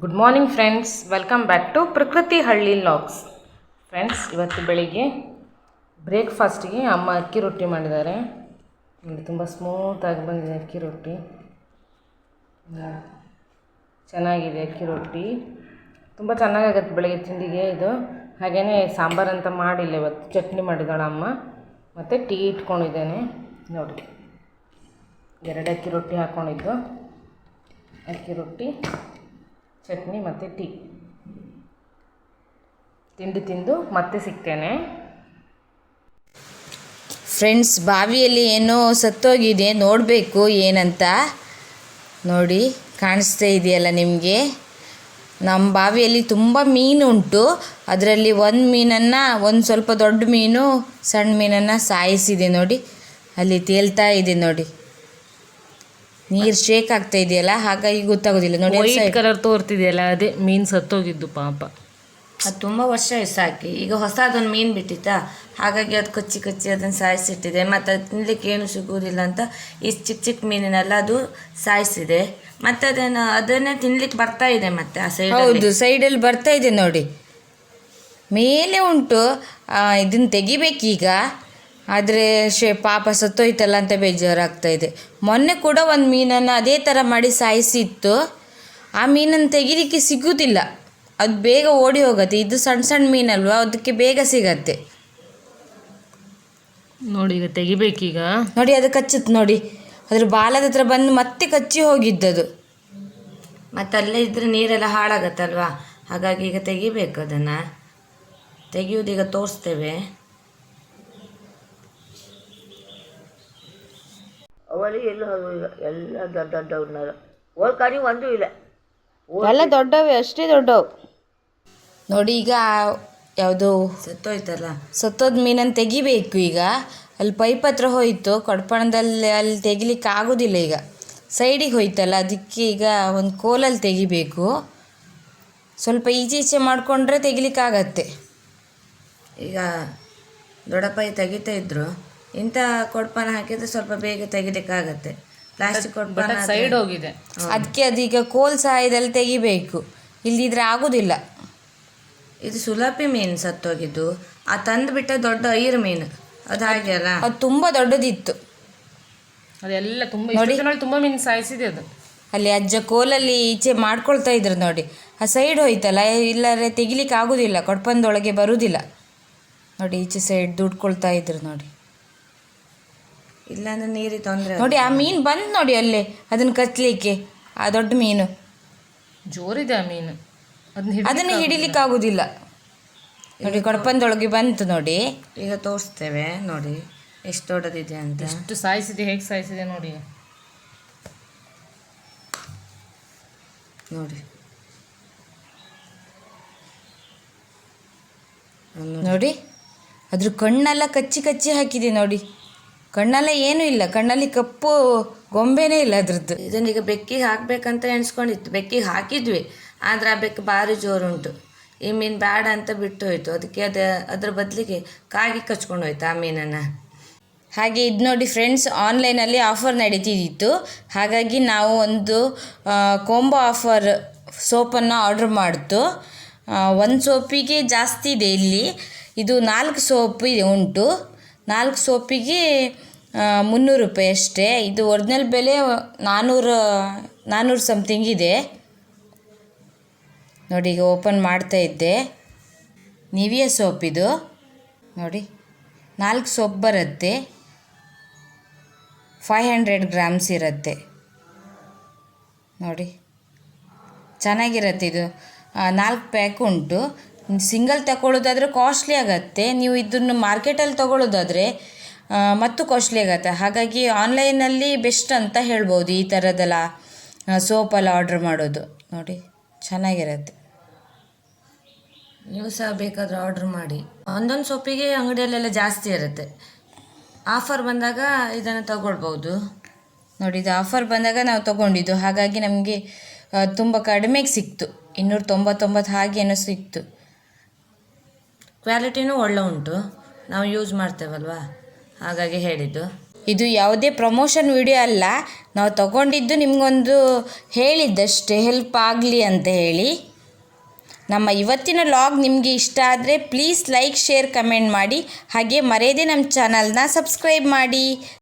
Good morning friends welcome back to Prakruti Halli logs friends ಇವತ್ತು ಬೆಳಿಗ್ಗೆ ಬ್ರೇಕ್ಫಾಸ್ಟಿಗೆ ಅಮ್ಮ ಅಕ್ಕಿ ರೊಟ್ಟಿ ಮಾಡಿದ್ದಾರೆ. ನೋಡಿ, ತುಂಬ ಸ್ಮೂತಾಗಿ ಬಂದಿದೆ ಅಕ್ಕಿ ರೊಟ್ಟಿ. ಚೆನ್ನಾಗಿದೆ ಅಕ್ಕಿ ರೊಟ್ಟಿ. ತುಂಬ ಚೆನ್ನಾಗಾಗತ್ತೆ ಬೆಳಿಗ್ಗೆ ತಿಂಡಿಗೆ ಇದು. ಹಾಗೆಯೇ ಸಾಂಬಾರು ಅಂತ ಮಾಡಿಲ್ಲ ಇವತ್ತು. ಚಟ್ನಿ ಮಾಡಿದಾಳೆ ಅಮ್ಮ. ಮತ್ತು ಟೀ ಇಟ್ಕೊಂಡಿದ್ದೇನೆ. ನೋಡಿ. ಎರಡು ಅಕ್ಕಿ ರೊಟ್ಟಿ ಹಾಕ್ಕೊಂಡಿದ್ದು ಅಕ್ಕಿ ರೊಟ್ಟಿ. ಚಟ್ನಿ ಮತ್ತು ಟೀ. ತಿಂಡಿ ತಿಂದು ಮತ್ತೆ ಸಿಗ್ತೇನೆ. ಫ್ರೆಂಡ್ಸ್ ಬಾವಿಯಲ್ಲಿ ಏನೋ ಸತ್ತೋಗಿದೆ, ನೋಡಬೇಕು ಏನಂತ. ನೋಡಿ, ಕಾಣಿಸ್ತಾ ಇದೆಯಲ್ಲ ನಿಮಗೆ? ನಮ್ಮ ಬಾವಿಯಲ್ಲಿ ತುಂಬ ಮೀನು ಉಂಟು. ಅದರಲ್ಲಿ ಒಂದು ಮೀನನ್ನು, ಒಂದು ಸ್ವಲ್ಪ ದೊಡ್ಡ ಮೀನು, ಸಣ್ಣ ಮೀನನ್ನು ಸಾಯಿಸಿದೆ ನೋಡಿ. ಅಲ್ಲಿ ತೇಲ್ತಾ ಇದೆ ನೋಡಿ. ನೀರು ಶೇಕ್ ಆಗ್ತಾ ಇದೆಯಲ್ಲ ಹಾಗಾಗಿ ಗೊತ್ತಾಗೋದಿಲ್ಲ. ನೋಡಿ ವೈಟ್ side- ಕಲರ್ ತೋರ್ತಿದೆಯಲ್ಲ ಅದೇ ಮೀನ್ ಸತ್ತೋಗಿದ್ದು ಪಾಪ. ಅದು ತುಂಬ ವರ್ಷ ಸಾಕಿ. ಈಗ ಹೊಸ ಅದೊಂದು ಮೀನು ಬಿಟ್ಟಿತ್ತಾ? ಹಾಗಾಗಿ ಅದು ಕಚ್ಚಿ ಕಚ್ಚಿ ಅದನ್ನು ಸಾಯಿಸಿಟ್ಟಿದೆ. ಮತ್ತು ಅದು ತಿನ್ಲಿಕ್ಕೆ ಏನು ಸಿಗುವುದಿಲ್ಲ ಅಂತ ಈ ಚಿಕ್ಕ ಚಿಕ್ಕ ಮೀನಿನೆಲ್ಲ ಅದು ಸಾಯಿಸಿದೆ. ಮತ್ತು ಅದನ್ನು ಅದನ್ನೇ ತಿನ್ಲಿಕ್ಕೆ ಬರ್ತಾ ಇದೆ ಮತ್ತೆ ಆ ಸೈಡ್ ಹೌದು ಸೈಡಲ್ಲಿ ಬರ್ತಾ ಇದೆ ನೋಡಿ. ಮೇಲೆ ಉಂಟು ಇದನ್ನು ತೆಗಿಬೇಕೀಗ. ಆದರೆ ಶೇ ಪಾಪ ಸತ್ತೋಯ್ತಲ್ಲ ಅಂತ ಬೇಜಾರಾಗ್ತಾ ಇದೆ ಮೊನ್ನೆ ಕೂಡ ಒಂದು ಮೀನನ್ನು ಅದೇ ಥರ ಮಾಡಿ ಸಾಯಿಸಿತ್ತು. ಆ ಮೀನನ್ನು ತೆಗಿಲಿಕ್ಕೆ ಸಿಗುವುದಿಲ್ಲ ಅದು ಬೇಗ ಓಡಿ ಹೋಗುತ್ತೆ. ಇದು ಸಣ್ಣ ಸಣ್ಣ ಮೀನಲ್ವಾ? ಅದಕ್ಕೆ ಬೇಗ ಸಿಗತ್ತೆ. ನೋಡಿ ಈಗ ತೆಗಿಬೇಕೀಗ? ನೋಡಿ ಅದು ಕಚ್ಚುತ್ತೆ ನೋಡಿ. ಅದ್ರ ಬಾಲದ ಹತ್ರ ಬಂದು ಮತ್ತೆ ಕಚ್ಚಿ ಹೋಗಿದ್ದದು. ಮತ್ತೆ ಅಲ್ಲೇ ಇದ್ರೆ ನೀರೆಲ್ಲ ಹಾಳಾಗತ್ತಲ್ವಾ? ಹಾಗಾಗಿ ಈಗ ತೆಗಿಬೇಕು ಅದನ್ನು. ಈಗ ತೋರಿಸ್ತೇವೆ. ಅವಳಿಗೆ ಎಲ್ಲ ಅದು ಈಗ ಎಲ್ಲ ದೊಡ್ಡ ದೊಡ್ಡವ್ರನ್ನ ಓಲ್ ಕಾನಿ ಒಂದೂ ಇಲ್ಲ. ಎಲ್ಲ ದೊಡ್ಡವು ಅಷ್ಟೇ ದೊಡ್ಡವು. ನೋಡಿ ಈಗ ಯಾವುದು ಸತ್ತೋಯ್ತಲ್ಲ. ಸತ್ತೋದ ಮೀನನ್ನು ತೆಗಿಬೇಕು ಈಗ. ಅಲ್ಲಿ ಪೈಪ್ ಹತ್ರ ಹೋಯಿತು ಕೊಡಪಣದಲ್ಲಿ ಅಲ್ಲಿ ತೆಗಿಲಿಕ್ಕೆ ಆಗೋದಿಲ್ಲ ಈಗ. ಸೈಡಿಗೆ ಹೋಯ್ತಲ್ಲ ಅದಕ್ಕೆ ಈಗ ಒಂದು ಕೋಲಲ್ಲಿ ತೆಗಿಬೇಕು. ಸ್ವಲ್ಪ ಈಚೆ ಈಚೆ ಮಾಡಿಕೊಂಡ್ರೆ ತೆಗಿಲಿಕ್ಕಾಗತ್ತೆ. ಈಗ ದೊಡ್ಡಪ್ಪ ತೆಗಿತಾ ಇದ್ರು. ಇಂಥ ಕೊಡ್ಪಾನ ಹಾಕಿದ್ರೆ ಸ್ವಲ್ಪ ಬೇಗ ತೆಗಿಲಿಕ್ಕಾಗತ್ತೆ. ಪ್ಲಾಸ್ಟಿಕ್ ಕೊಡ್ಪಾನ ಸೈಡ್ ಹೋಗಿದೆ. ಅದಕ್ಕೆ ಅದೀಗ ಕೋಲ್ ಸಹಾಯದಲ್ಲಿ ತೆಗಿಬೇಕು. ಇಲ್ದಿದ್ರೆ ಆಗುದಿಲ್ಲ. ಇದು ಸುಲಭಿ ಮೀನು ಸತ್ತೋಗಿದ್ದು. ಆ ತಂದು ಬಿಟ್ಟ ದೊಡ್ಡ ಐರು ಮೀನು. ಅದು ಹಾಗೆ ಅಲ್ಲ? ಅದು ತುಂಬಾ ದೊಡ್ಡದಿತ್ತು. ಅದೆಲ್ಲ ತುಂಬ ನೋಡಿ. ತುಂಬ ಮೀನು ಸಾಯಿಸಿದೆ ಅದು. ಅಲ್ಲಿ ಅಜ್ಜ ಕೋಲಲ್ಲಿ ಈಚೆ ಮಾಡ್ಕೊಳ್ತಾ ಇದ್ರು ನೋಡಿ. ಆ ಸೈಡ್ ಹೋಯ್ತಲ್ಲ ಇಲ್ಲಾರೆ ತೆಗಿಲಿಕ್ಕೆ ಆಗುದಿಲ್ಲ ಕೊಡ್ಪಂದೊಳಗೆ ಬರುದಿಲ್ಲ. ನೋಡಿ ಈಚೆ ಸೈಡ್ ದುಡ್ಕೊಳ್ತಾ ಇದ್ರು ನೋಡಿ. ಇಲ್ಲಾಂದ್ರೆ ನೀರಿ ತೊಂದರೆ ನೋಡಿ ಆ ಮೀನು ಬಂದು ನೋಡಿ ಅಲ್ಲೇ ಅದನ್ನು ಕಚ್ಚಲಿಕ್ಕೆ ಆ ದೊಡ್ಡ ಮೀನು. ಜೋರಿದೆ ಆ ಮೀನು. ಅದನ್ನ ಅದನ್ನು ಹಿಡಿಲಿಕ್ಕೆ ಆಗುದಿಲ್ಲ. ನೋಡಿ ಕೊಡಪಂದೊಳಗೆ ಬಂತು ನೋಡಿ. ಈಗ ತೋರಿಸ್ತೇವೆ ನೋಡಿ ಎಷ್ಟು ದೊಡ್ಡದಿದೆ ಅಂತ. ಎಷ್ಟು ಸಾಯಿಸಿದೆ ಹೇಗೆ ಸಾಯಿಸಿದೆ ನೋಡಿ. ನೋಡಿ. ನೋಡಿ ಅದ್ರ ಕಣ್ಣೆಲ್ಲ ಕಚ್ಚಿ ಕಚ್ಚಿ ಹಾಕಿದೆ ನೋಡಿ. ಕಣ್ಣೆಲ್ಲ ಏನೂ ಇಲ್ಲ. ಕಣ್ಣಲ್ಲಿ ಕಪ್ಪು ಗೊಂಬೆನೇ ಇಲ್ಲ ಅದ್ರದ್ದು. ಇದನ್ನೀಗ ಬೆಕ್ಕಿಗೆ ಹಾಕ್ಬೇಕಂತ ಎಣಿಸ್ಕೊಂಡಿತ್ತು ಬೆಕ್ಕಿಗೆ ಹಾಕಿದ್ವಿ. ಆದರೆ ಆ ಬೆಕ್ಕು ಭಾರಿ ಜೋರುಂಟು. ಈ ಮೀನು ಬೇಡ ಅಂತ ಬಿಟ್ಟು ಹೋಯ್ತು. ಅದಕ್ಕೆ ಅದು, ಅದ್ರ ಬದಲಿಗೆ ಕಾಗಿ ಕಚ್ಕೊಂಡು ಹೋಯ್ತು ಆ ಮೀನನ್ನು. ಹಾಗೆ ಇದು ನೋಡಿ ಫ್ರೆಂಡ್ಸ್ ಆನ್ಲೈನಲ್ಲಿ ಆಫರ್ ನಡೀತಿದ್ದಿತ್ತು ಹಾಗಾಗಿ ನಾವು ಒಂದು ಕೊಂಬೋ ಆಫರ್ ಸೋಪನ್ನು ಆರ್ಡ್ರ್ ಮಾಡ್ತು. ಒಂದು ಸೋಪಿಗೆ ಜಾಸ್ತಿ ಇದೆ ಇಲ್ಲಿ. ಇದು ನಾಲ್ಕು ಸೋಪ್ ಇದೆ ಉಂಟು. ನಾಲ್ಕು ಸೋಪಿಗೆ ಮುನ್ನೂರು ರೂಪಾಯಿ ಅಷ್ಟೇ. ಇದು ಒರಿಜಿನಲ್ ಬೆಲೆ ನಾನ್ನೂರು ನಾನ್ನೂರು ಸಮ್ಥಿಂಗ್ ಇದೆ. ನೋಡಿ, ಈಗ ಓಪನ್ ಮಾಡ್ತಾ ಇದ್ದೆ. ನಿವಿಯ ಸೋಪ್ ಇದು. ನೋಡಿ, ನಾಲ್ಕು ಸೋಪ್ ಬರುತ್ತೆ. ಫೈವ್ ಹಂಡ್ರೆಡ್ ಗ್ರಾಮ್ಸ್ ಇರುತ್ತೆ. ನೋಡಿ, ಚೆನ್ನಾಗಿರುತ್ತೆ ಇದು. ನಾಲ್ಕು ಪ್ಯಾಕ್ ಉಂಟು. ಸಿಂಗಲ್ ತಗೊಳ್ಳೋದಾದರೆ ಕಾಸ್ಟ್ಲಿ ಆಗತ್ತೆ. ನೀವು ಇದನ್ನು ಮಾರ್ಕೆಟಲ್ಲಿ ತಗೊಳ್ಳೋದಾದರೆ ಮತ್ತು ಕಾಸ್ಟ್ಲಿ ಆಗತ್ತೆ. ಹಾಗಾಗಿ ಆನ್ಲೈನಲ್ಲಿ ಬೆಸ್ಟ್ ಅಂತ ಹೇಳ್ಬೋದು ಈ ಥರದ್ದೆಲ್ಲ ಸೋಪೆಲ್ಲ ಆರ್ಡ್ರ್ ಮಾಡೋದು. ನೋಡಿ ಚೆನ್ನಾಗಿರತ್ತೆ. ನೀವು ಸಹ ಬೇಕಾದರೆ ಆರ್ಡ್ರ್ ಮಾಡಿ. ಒಂದೊಂದು ಸೋಪಿಗೆ ಅಂಗಡಿಯಲ್ಲೆಲ್ಲ ಜಾಸ್ತಿ ಇರುತ್ತೆ. ಆಫರ್ ಬಂದಾಗ ಇದನ್ನು ತಗೊಳ್ಬೋದು. ನೋಡಿ ಇದು ಆಫರ್ ಬಂದಾಗ ನಾವು ತಗೊಂಡಿದ್ದು. ಹಾಗಾಗಿ ನಮಗೆ ತುಂಬ ಕಡಿಮೆಗೆ ಸಿಕ್ತು. ಇನ್ನೂರ ತೊಂಬತ್ತೊಂಬತ್ತು ಹಾಗೇನೋ ಸಿಕ್ತು. ಕ್ವಾಲಿಟಿನೂ ಒಳ್ಳೆ ಉಂಟು. ನಾವು ಯೂಸ್ ಮಾಡ್ತೇವಲ್ವಾ? ಹಾಗಾಗಿ ಹೇಳಿದ್ದು. ಇದು ಯಾವುದೇ ಪ್ರಮೋಷನ್ ವಿಡಿಯೋ ಅಲ್ಲ. ನಾವು ತಗೊಂಡಿದ್ದು ನಿಮಗೊಂದು ಹೇಳಿದ್ದಷ್ಟೇ. ಹೆಲ್ಪ್ ಆಗಲಿ ಅಂತ ಹೇಳಿ. ನಮ್ಮ ಇವತ್ತಿನ ಲಾಗ್ ನಿಮಗೆ ಇಷ್ಟ ಆದರೆ ಪ್ಲೀಸ್ ಲೈಕ್ ಶೇರ್ ಕಮೆಂಟ್ ಮಾಡಿ. ಹಾಗೆ ಮರೆಯದೆ ನಮ್ಮ ಚಾನಲ್ನ ಸಬ್ಸ್ಕ್ರೈಬ್ ಮಾಡಿ.